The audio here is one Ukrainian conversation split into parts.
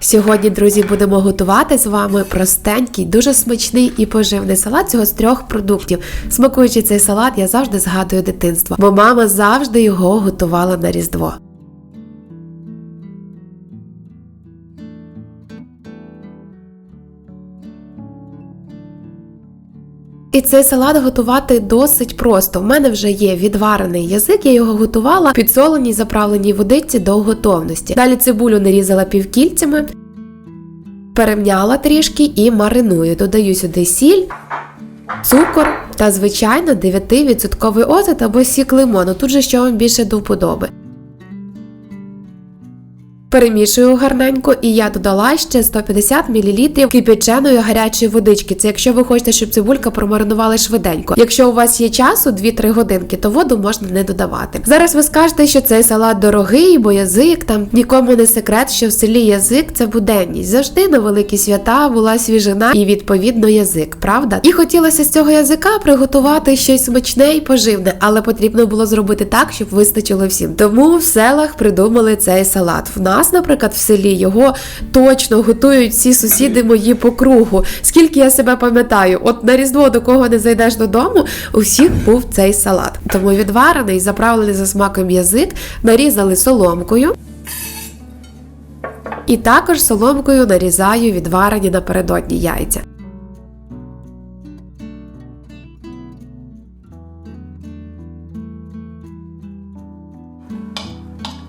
Сьогодні, друзі, будемо готувати з вами простенький, дуже смачний і поживний салат цього з трьох продуктів. Смакуючи цей салат, я завжди згадую дитинство, бо мама завжди його готувала на Різдво. І цей салат готувати досить просто. В мене вже є відварений язик, я його готувала в підсоленій заправленій водиці до готовності. Далі цибулю нарізала півкільцями, перемняла трішки і мариную. Додаю сюди сіль, цукор та, звичайно, 9% оцет або сік лимону. Тут же що вам більше до вподоби. Перемішую гарненько, і я додала ще 150 мл кипяченої гарячої водички. Це якщо ви хочете, щоб цибулька промаринувала швиденько. Якщо у вас є часу 2-3 годинки, то воду можна не додавати. Зараз ви скажете, що цей салат дорогий, бо язик там нікому не секрет, що в селі язик це буденність. Завжди на великі свята була свіжина і відповідно язик, правда? І хотілося з цього язика приготувати щось смачне і поживне, але потрібно було зробити так, щоб вистачило всім. Тому в селах придумали цей салат. В нас, наприклад, в селі його точно готують всі сусіди мої по кругу. Скільки я себе пам'ятаю, от на різдво до кого не зайдеш додому, у всіх був цей салат. Тому відварений, заправлений за смаком язик, нарізали соломкою. І також соломкою нарізаю відварені напередодні яйця.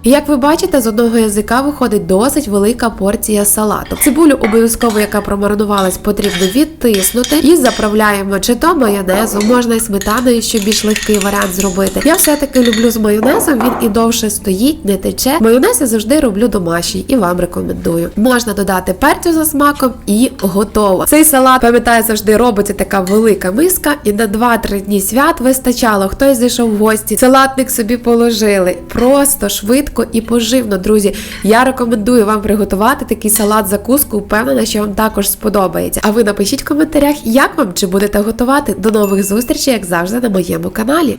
Як ви бачите, з одного язика виходить досить велика порція салату. Цибулю обов'язково, яка промаринувалась, потрібно відтиснути і заправляємо чи то майонезом, можна і сметаною, щоб більш легкий варіант зробити. Я все-таки люблю з майонезом, він і довше стоїть, не тече. Майонез я завжди роблю домашній і вам рекомендую. Можна додати перцю за смаком і готово. Цей салат, пам'ятаю, завжди робиться така велика миска, і на 2-3 дні свят вистачало. Хтось зайшов в гості, салатник собі положили. Просто швидко і поживно, друзі. Я рекомендую вам приготувати такий салат закуску. Впевнена, що вам також сподобається. А ви напишіть в коментарях, як вам чи будете готувати. До нових зустрічей, як завжди, на моєму каналі.